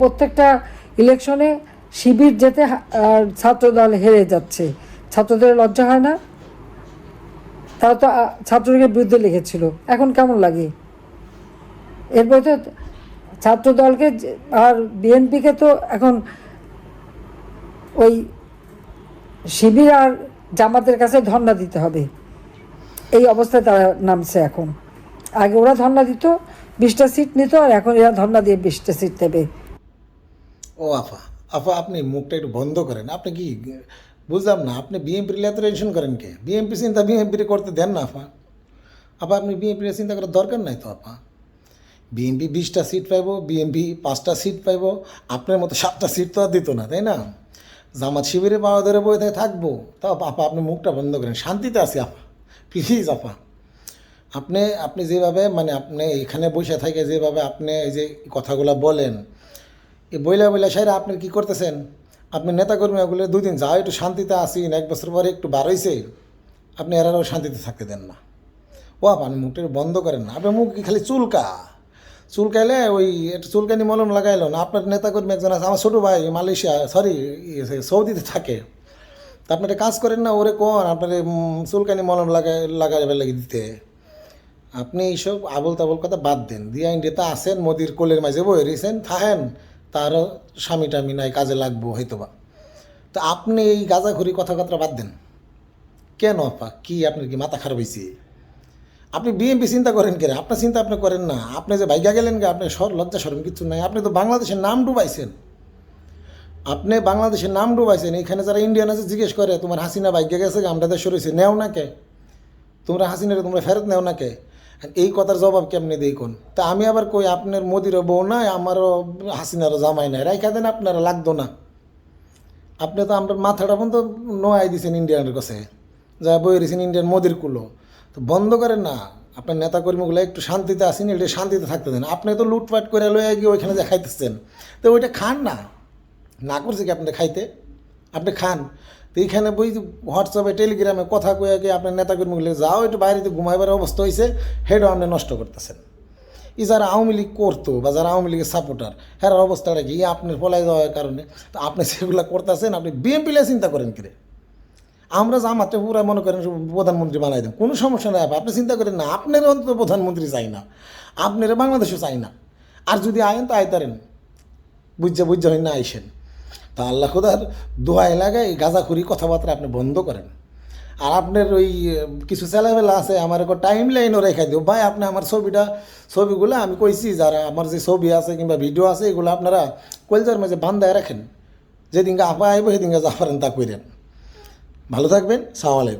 প্রত্যেকটা ইলেকশনে শিবির যেতে ছাত্রদল হেরে যাচ্ছে। ছাত্রদের লজ্জা হয় না? তারা তো ছাত্রলীগের বিরুদ্ধে লিখেছিল। এখন কেমন লাগে? এরপরে তো ছাত্রদলকে আর বিএনপিকে তো এখন ওই শিবির আর জামাতের কাছে ধর্ণা দিতে হবে। এই অবস্থায় তারা নামছে এখন। আগে ওরা ধর্ণা দিত, বিশটা সিট নিত, আর এখন এরা ধর্ণা দিয়ে বিশটা সিট দেবে ও আফা। আফা, আপনি মুখটা একটু বন্ধ করেন। আপনি কি, বুঝলাম না, আপনি বিএনপির এত টেনশন করেন কে? বিএনপি চিন্তা বিএনপির করতে দেন না, আফা। আপা আপনি বিএনপির চিন্তা করার দরকার নাই তো আপা বিএনপি বিশটা সিট পাইব বিএনপি পাঁচটা সিট পাইব, আপনার মতো সাতটা সিট তো আর দিত না, তাই না? জামাত শিবিরে পাওয়া ধরে বই থেকে থাকব। তাও আপা আপনি মুখটা বন্ধ করেন। শান্তিতে আছি আপা প্লিজ আপা আপনি আপনি যেভাবে মানে আপনি এখানে বসে থাকে, যেভাবে আপনি এই যে কথাগুলো বলেন এই বইলা বইলা সাইরা আপনি কি করতেছেন? আপনি নেতাকর্মীগুলো দুই দিন যাও, একটু শান্তিতে আসিন এক বছর পরে একটু বার হইছে, আপনি এরাও শান্তিতে থাকতে দেন না। ও আপনি মুখটা বন্ধ করেন না। আপনার মুখ কি খালি চুলকা? চুলকাইলে ওই একটু চুলকানি মলম লাগাইলো না? আপনার নেতাকর্মী একজন আছে, আমার ছোটো ভাই মালয়েশিয়া সরি সৌদিতে থাকে। তা আপনি একটা কাজ করেন না, ওরে কোন আপনার চুলকানি মলম লাগাই, লাগাইবার লাগি দিতে। আপনি এইসব আবল তাবল কথা বাদ দেন। দিয়ে দিয়া ইন্ডিয়াতে আসেন মোদির কোলের মাঝে বই রয়েছেন থাহেন। তারও স্বামী টামি নাই, কাজে লাগবো হয়তো বা তো আপনি এই গাঁজাখুরি কথাবার্তা বাদ দেন। কেন আপা? কি আপনার কি মাথা খারাপ হয়েছে আপনি বিএমপি চিন্তা করেন কেন আপনার চিন্তা আপনি করেন না। আপনি যে ভাইগা গেলেন গে, আপনি সর, লজ্জা সরম কিছু নাই। আপনি তো বাংলাদেশের নাম ডুবাইছেন। আপনি বাংলাদেশের নাম ডুবাইছেন। এখানে যারা ইন্ডিয়ান আছে, জিজ্ঞেস করে, তোমার হাসিনা ভাইগা গেছে আমরা দেশ রয়েছে নেও না কে? তোমরা হাসিনারে তোমরা ফেরত নেও না কে? এই কথার জবাব কেমনি দেই কোন? তা আমি আবার কই, আপনার মোদিরও বউ নাই, আমারও হাসিনারও জামাই নাই। রাইখা দেন আপনারা, লাগতো না। আপনি তো আমরা মাথাটা পর্যন্ত নোয়াই দিয়েছেন ইন্ডিয়ানের কাছে। যা বই দিয়েছেন ইন্ডিয়ান মোদির কুলো। তো বন্ধ করেন না। আপনার নেতাকর্মীগুলো একটু শান্তিতে আসেন এটা শান্তিতে থাকতে দেন। আপনি তো লুটপাট করে লয়ে গিয়ে ওইখানে যে খাইতেছেন। তো ওইটা খান না। না করছে কি আপনি খাইতে? আপনি খান। তো এইখানে বই হোয়াটসঅ্যাপে, টেলিগ্রামে কথা কয়ে গিয়ে আপনার নেতাকর্মীগুলো যাও একটু বাইরেতে ঘুমাইবার অবস্থা হয়েছে হেডও আপনি নষ্ট করতেছেন। ই যারা আওয়ামী লীগ করতো বা যারা আওয়ামী লীগের সাপোর্টার হ্যাঁ অবস্থাটা কি? আপনার পলাই যাওয়ার কারণে তো আপনি সেগুলো করতেছেন, আপনি বিএনপি চিন্তা করেন কিরে? আমরা জামাতে পুরা মনে করেন প্রধানমন্ত্রী বানাই দেন, কোনো সমস্যা নাই আপনি চিন্তা করেন না, আপনার অন্তত প্রধানমন্ত্রী চাই না, আপনারা বাংলাদেশও চাই না। আর যদি আয়েন তো আইতারেন বুঝছে বুঝছে হয় না আইসেন। তা আল্লাহ খোদার দোয়া এলাকায় গাঁজাখুরি কথাবার্তা আপনি বন্ধ করেন। আর আপনার ওই, কিছু ছেলেবেলা আছে, আমার একটা টাইম লাইনও রেখে দিও। ভাই, আপনি আমার ছবিটা, ছবিগুলো আমি কইছি, যারা আমার যে ছবি আছে কিংবা ভিডিও আছে, এগুলো আপনারা কলজার মাঝে বান্ধায় রাখেন। যেদিনকে আপা আইব, সেদিনকে যা পারেন তা করেন ভালো থাকবেন, সালাম